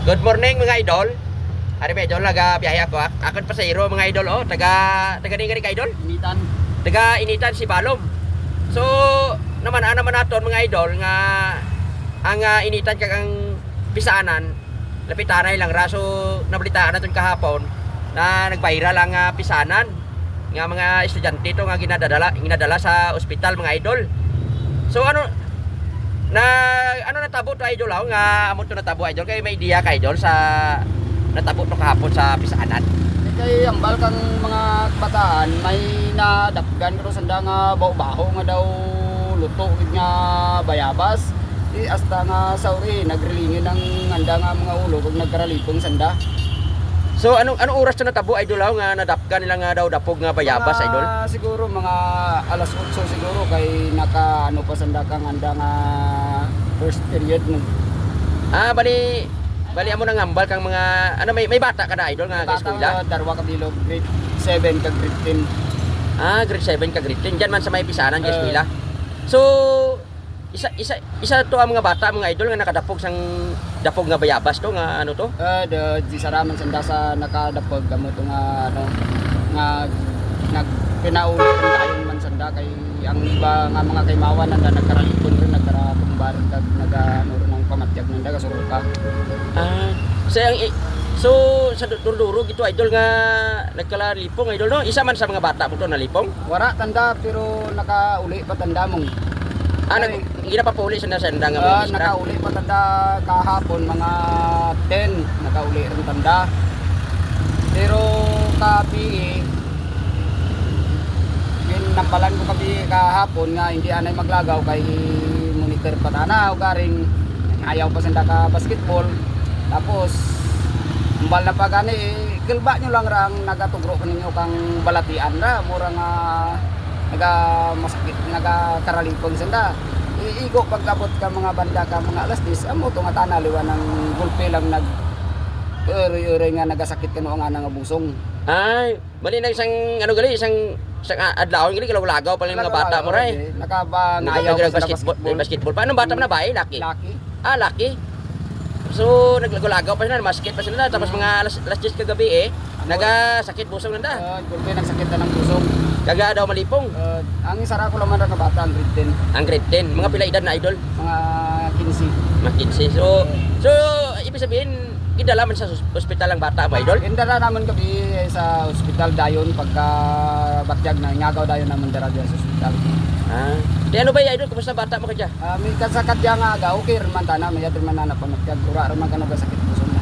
Good morning mga idol. Ari ba idol nagabiyahe ako. Ak- Akon pasahero mga idol oh, taga taga ni ka idol. Initan. Taga initan si Balom. So naman ana naman naton mga idol nga ang ah, initan kag ang pisaanan lapitanay lang raso nabalitaan naton kahapon na nag-viral ang ah, pisanan nga mga estudyante to nga ginadala ginadala sa ospital mga idol. So ano na ano natabo to idol ako nga amo to natabo idol kay may idea ka idol sa natabo to kahapon sa pisaanan. Di kay ang balkang mga bataan may nadapgan ko sanda nga baho-baho nga daw luto nga bayabas. Di hasta nga sauri nagrelingin ng anda nga mga ulo kag nagkaralipong sanda. So anong anong oras to natabo idol ako nga nadapkan nila nga daw dapog nga bayabas Mga idol. Siguro mga alas 8 siguro kay naka ano pa sanda kang anda nga first period mo. Ah bali bali amo nang hambal kang mga ano may may bata ka na idol nga nga Bata eskwela. nga darwa ka bilog grade 7 kag grade 10. Ah grade 7 ka grade 10 diyan man sa may pisanan nga Eh. eskwela. So isa isa isa to ang mga bata mga idol nga nakadapog sang dapog nga bayabas to nga ano to. Uh, the di saraman sanda sa nakadapag kamo to nga ano nga nag pinauli rin tayo man sanda kay ang iba nga mga kaymawan nanda nagkaralipon rin nagkaratumbar kag naga ano rin ang pamatyag nanda kasuruka. Ah, so ang sa du- duro-duro gitu idol nga nagkalalipong idol no. Isa man sa mga bata mo to nalipong. Wara tanda pero nakauli pa tanda mong. Ah, nag gina pa puli sa nasenda nga mistra. nakauli pa tanda kahapon mga 10 nakauli rin tanda. Pero kabi yun nampalan ko kabi kahapon nga hindi anay maglagaw kay monitor pa tana o garing ayaw pa ka basketball tapos umbal na pa gani eh, kilba nyo lang rang nagatugro ko ninyo kang balatian ra mura nga naga masakit naga karalipong sanda iigo pagkabot ka mga banda ka mga alas 10 amo to nga tanaliwan ng gulpe lang nag uri-uri nga nagasakit ka nga nga busong Ay, bali na isang ano gali isang ah, adlaw gali kalagaw pa lang mga bata mo ra eh. nakaba ngayaw sa basketball, basketball basketball. Paano bata mo na ba? Eh, laki. laki Ah, laki. So, naglagaw pa sila, basket pa sila. Tapos mga alas, alas 10 kagabi eh, nagasakit busong nanda. uh, gulpe nagsakit na ng busong Kaga daw malipong. Uh, ang isara ko lang man nga bata ang grade 10 Ang grade 10, mga pila edad na idol, mga 15 mga 15. So, so ibig sabihin, idala man sa ospital ang bata mo idol. Inda na naman kami sa ospital dayon pagka batyag na ngagaw dayon naman dara sa ospital. Ah. Di ano ba idol, kumusta bata mo ka dyan? Uh, may kasakit diya nga aga okay rin man tana may adre man na pamatyag ura rin man ka nagasakit puso na.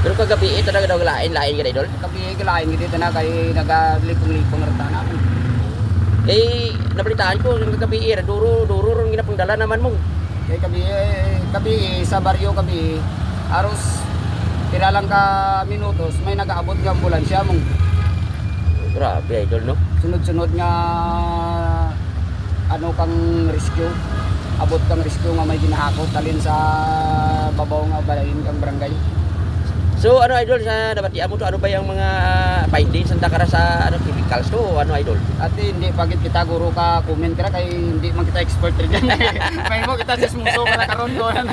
Pero kagabi, ito na daw lain, lain ka idol. Kabi gilain gid na kay nagalipong-lipong rin tana naman. Eh, nabalitaan ko, yung kagabi, eh, duro, duro, rin ginapang dala naman mo. Kay kabi eh, kabi sa baryo kabi aros tira lang ka minutos may nagaabot nga ambulansya mong Grabe idol, no? sunod-sunod nga ano kang rescue? Abot kang rescue nga may ginahakot talin sa babaw nga balayin kang barangay So ano idol sa nabatian mo to ano ba yung mga findings sa dakara sa ano chemicals to ano idol? at hindi pagit kita guro ka comment ka kay hindi man kita expert rin dyan may mo kita sismuso ka na karon ko na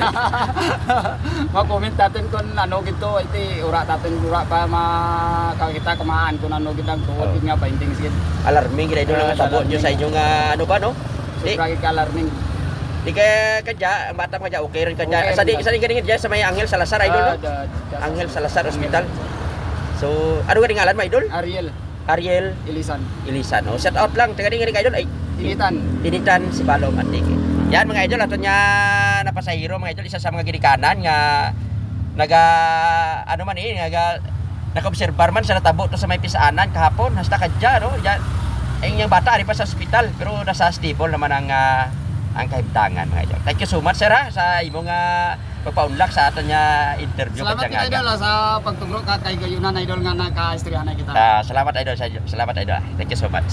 ma-comment natin kung ano gito iti ura natin ura pa ma kakita kamaan kung ano gitang tuwad Oh. nga findings gid Alarming gid idol Ah, nga tabo nyo sa alarming. inyong ah, ano ba no? Sobra ka alarming di ka kadya, ang bata kadya okay rin kadya. Okay sa di sa di ganyan dyan sa may Angel Salazar idol no? Ah, Angel Salazar Hospital. So ano nga ngalan mo idol? Ariel Ariel Ilisan Ilisan. Oh, shout out lang taga nga idol ay Tinitan Tinitan si Balong Antike. Yan mga idol, ato niya napasahiro mga idol, isa sa mga ginikanan nga naga ano man eh, naga naka-obserbar man sa natabo to sa may pisaanan kahapon, hasta kadya no. Yan ay yung bata ari pa sa ospital pero nasa stable naman ang ah, ang kahimtangan mga idol. Thank you so much sir ha, sa imong uh, pagpaunlak sa ato niya interview Salamat kita idol ah, sa pagtugro ka kay gayunan idol nga naka-istoryahan kita Ah, salamat idol sa salamat idol. Thank you so much.